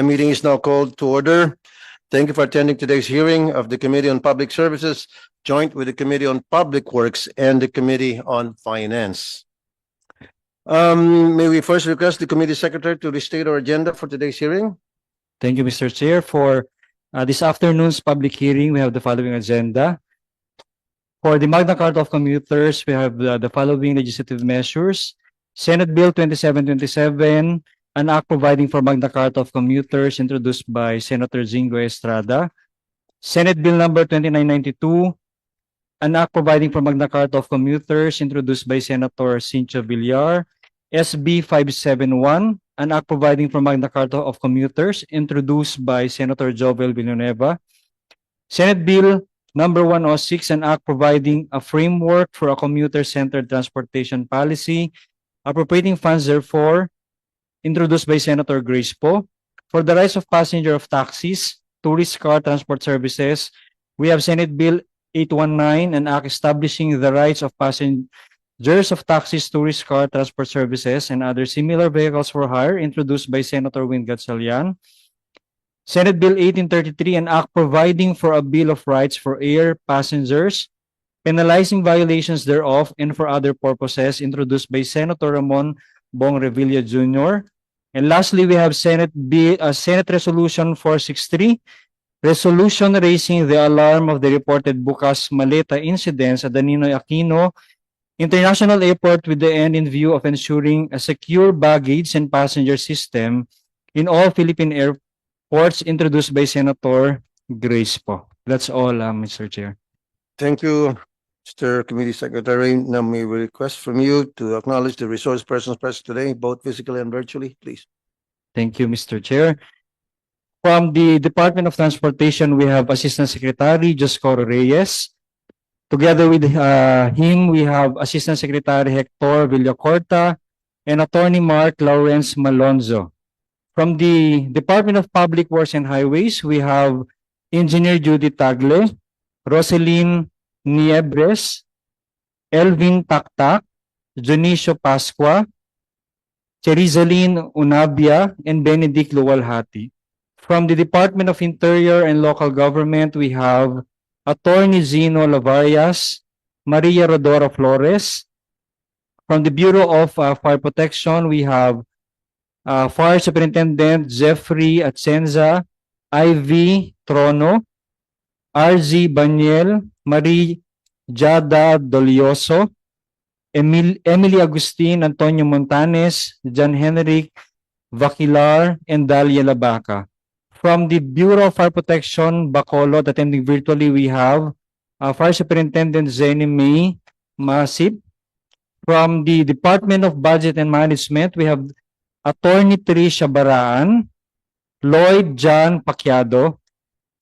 The meeting is now called to order. Thank you for attending today's hearing of the Committee on Public Services, joint with the Committee on Public Works and the Committee on Finance. Um, may we first request the committee secretary to restate our agenda for today's hearing? Thank you, Mr. Chair. For uh, this afternoon's public hearing, we have the following agenda. For the Magna Carta of Commuters, we have uh, the following legislative measures. Senate Bill 2727, an act providing for Magna Carta of Commuters introduced by Senator Zingo Estrada. Senate Bill number 2992, an act providing for Magna Carta of Commuters introduced by Senator Cincho Villar. SB 571, an act providing for Magna Carta of Commuters introduced by Senator Jovel Villanueva. Senate Bill number 106, an act providing a framework for a commuter-centered transportation policy, appropriating funds therefore, introduced by Senator Grace. For the rights of passenger of taxis, tourist car transport services, we have Senate Bill 819, an act establishing the rights of passengers of taxis, tourist car transport services, and other similar vehicles for hire introduced by Senator Win Gatchalian. Senate Bill 1833, an act providing for a Bill of Rights for air passengers, penalizing violations thereof and for other purposes introduced by Senator Ramon Bong Revilla Jr. And lastly, we have Senate Bill, uh, Senate Resolution 463, resolution raising the alarm of the reported Bukas Maleta incidents at the Aquino International Airport with the end in view of ensuring a secure baggage and passenger system in all Philippine airports introduced by Senator Grace po. That's all, uh, Mr. Chair. Thank you, Mr. Committee Secretary. Now we request from you to acknowledge the resource persons present today, both physically and virtually, please. Thank you, Mr. Chair. From the Department of Transportation, we have Assistant Secretary Joscoro Reyes. Together with uh, him, we have Assistant Secretary Hector Villacorta and Attorney Mark Lawrence Malonzo. From the Department of Public Works and Highways, we have Engineer Judy Tagle, Roseline Niebres, Elvin Taktak, Junicio Pasqua, Cherizaline Unabia, and Benedict Luwalhati. From the Department of Interior and Local Government, we have Attorney Zeno Lavarias, Maria Rodora Flores. From the Bureau of uh, Fire Protection, we have uh, Fire Superintendent Jeffrey Atsenza, Ivy Trono, RZ Baniel, Marie Jada Dolioso, Emil, Emily Agustin, Antonio Montanes, John Henrik Vaquilar, and Dalia Labaca. From the Bureau of Fire Protection, Bacolod, attending virtually, we have uh, Fire Superintendent Zeni May Masip. From the Department of Budget and Management, we have Attorney Tricia Baraan, Lloyd John Pacquiado.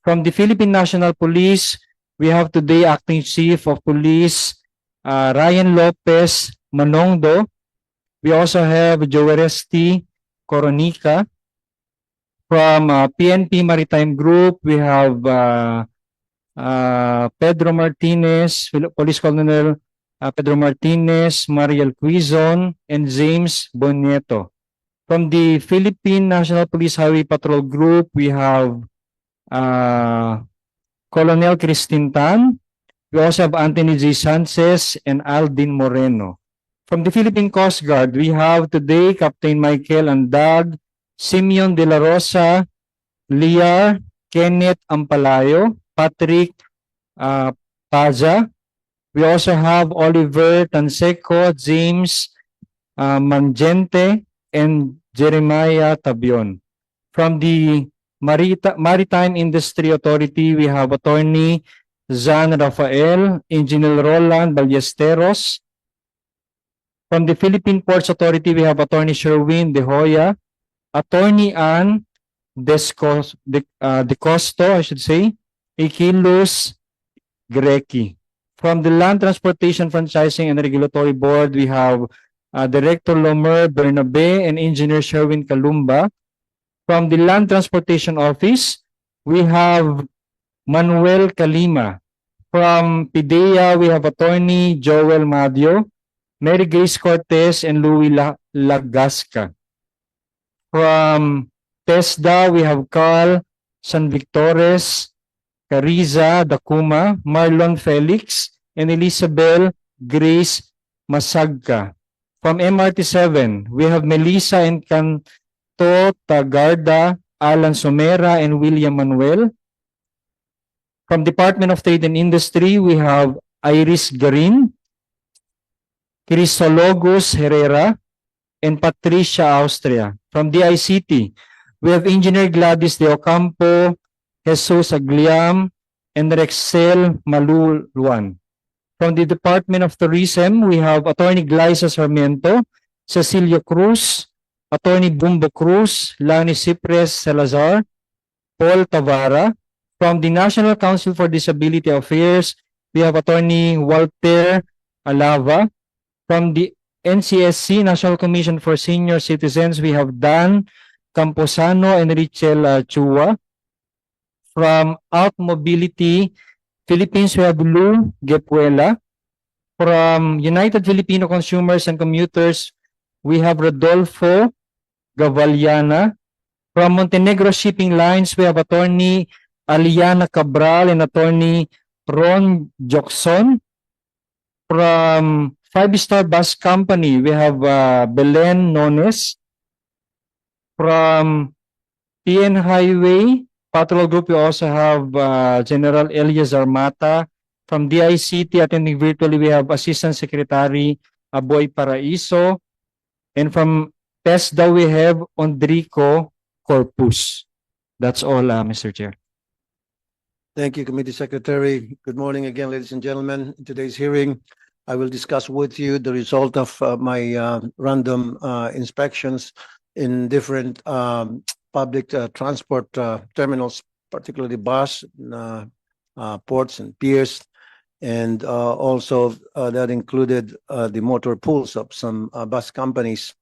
From the Philippine National Police, we have today Acting Chief of Police uh, Ryan Lopez Manongdo. We also have Joeresti Coronica. From uh, PNP Maritime Group, we have uh, uh, Pedro Martinez, Police Colonel uh, Pedro Martinez, Mariel Quizon, and James Bonieto. From the Philippine National Police Highway Patrol Group, we have uh, Colonel Christine Tan. We also have Anthony J. Sanchez and Aldin Moreno. From the Philippine Coast Guard, we have today Captain Michael Andag, Simeon De La Rosa, Liar, Kenneth Ampalayo, Patrick uh, Paza. We also have Oliver Tanseco, James uh, Mangente, and Jeremiah Tabion. From the Marita- Maritime Industry Authority, we have Attorney Zan Rafael, Engineer Roland Ballesteros. From the Philippine Ports Authority, we have Attorney Sherwin De Hoya, Attorney Ann Descos, De, uh, De Costo, I should say, Ikilos Greki. From the Land Transportation Franchising and Regulatory Board, we have uh, Director Lomer Bernabe and Engineer Sherwin Kalumba. From the Land Transportation Office, we have Manuel Kalima. From PIDEA, we have Attorney Joel Madio, Mary Grace Cortez, and Louis La Lagasca. From TESDA, we have Carl San Victores, Cariza Dacuma, Marlon Felix, and Elizabeth Grace Masagka. From MRT7, we have Melissa and Canto Tagarda, Alan Somera, and William Manuel. From Department of Trade and Industry, we have Iris Garin, Crisologus Herrera, and Patricia Austria. From DICT, we have Engineer Gladys De Ocampo, Jesus Agliam, and Rexel Maluluan. From the Department of Tourism, we have Attorney Glyza Sarmiento, Cecilio Cruz, Attorney Bumbo Cruz, Lani Cipres Salazar, Paul Tavara. From the National Council for Disability Affairs, we have Attorney Walter Alava. From the NCSC, National Commission for Senior Citizens, we have Dan Camposano and Richel uh, Chua. From Out Mobility Philippines, we have Lou Gepuela. From United Filipino Consumers and Commuters, we have Rodolfo Gavaliana. From Montenegro Shipping Lines, we have Attorney Aliana Cabral and Attorney Ron Jokson. From Five Star Bus Company, we have uh, Belen Nones. From TN Highway Patrol Group, we also have uh, General Elias Armata. From DICT attending virtually, we have Assistant Secretary Aboy Paraiso. And from TESDA, we have Ondrico Corpus. That's all, uh, Mr. Chair. Thank you, Committee Secretary. Good morning again, ladies and gentlemen. In today's hearing, I will discuss with you the result of uh, my uh, random uh, inspections in different um, public uh, transport uh, terminals, particularly bus, uh, uh, ports and piers. And uh, also uh, that included uh, the motor pools of some uh, bus companies.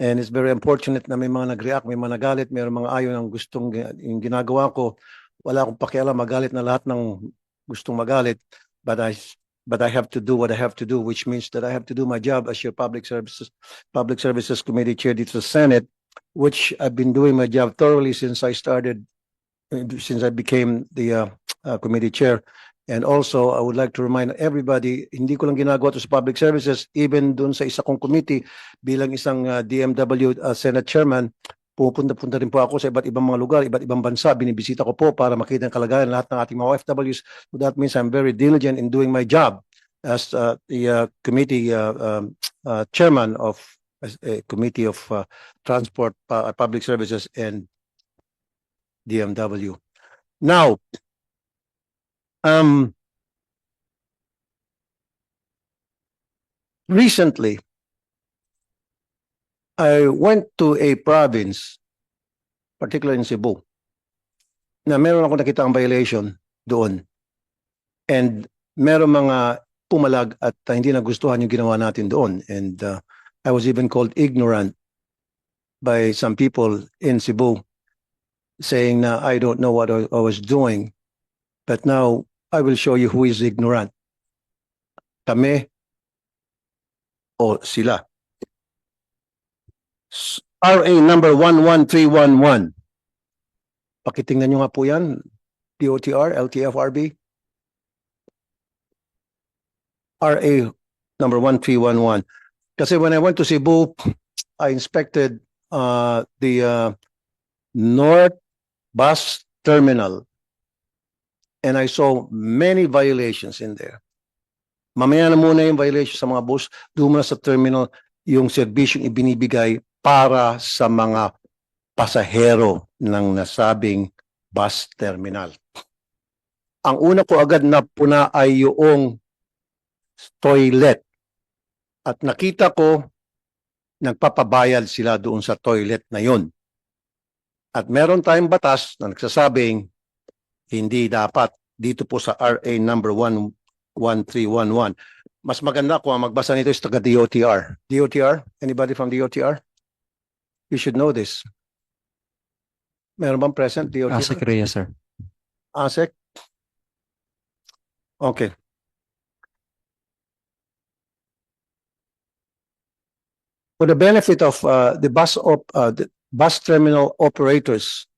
And it's very unfortunate na may mga nag-react, may mga nagalit, may mga ayaw ng gustong yung ginagawa ko. Wala akong pakialam magalit na lahat ng gustong magalit. But I but I have to do what I have to do which means that I have to do my job as your public services public services committee chair dito sa Senate which I've been doing my job thoroughly since I started since I became the uh, uh, committee chair and also I would like to remind everybody hindi ko lang ginagawa to sa public services even dun sa isa kong committee bilang isang uh, DMW uh, Senate chairman pupunta-punta rin po ako sa iba't ibang mga lugar, iba't ibang bansa, binibisita ko po para makita ang kalagayan lahat ng ating mga OFWs. So that means I'm very diligent in doing my job as uh, the uh, committee uh, uh, chairman of a committee of uh, transport, uh, public services and DMW. Now, um, recently, I went to a province, particularly in Cebu, na meron ako nakita ang violation doon. And meron mga pumalag at uh, hindi nagustuhan yung ginawa natin doon. And uh, I was even called ignorant by some people in Cebu saying na I don't know what I, I was doing. But now I will show you who is ignorant. Kami o sila. RA number 11311. Pakitingnan nyo nga po yan. POTR, LTFRB. RA number 1311. Kasi when I went to Cebu, I inspected uh, the uh, North Bus Terminal and I saw many violations in there. Mamaya na muna yung violation sa mga bus, doon muna sa terminal yung serbisyong ibinibigay para sa mga pasahero ng nasabing bus terminal. Ang una ko agad na puna ay yung toilet. At nakita ko nagpapabayad sila doon sa toilet na yon. At meron tayong batas na nagsasabing hindi dapat dito po sa RA number 11311. Mas maganda kung ang magbasa nito is taga DOTR. DOTR? Anybody from DOTR? You should know this. Meron bang present DOTR? Asik Reyes, sir. ASEC? Okay. For the benefit of uh, the bus op, uh, the, bus terminal operators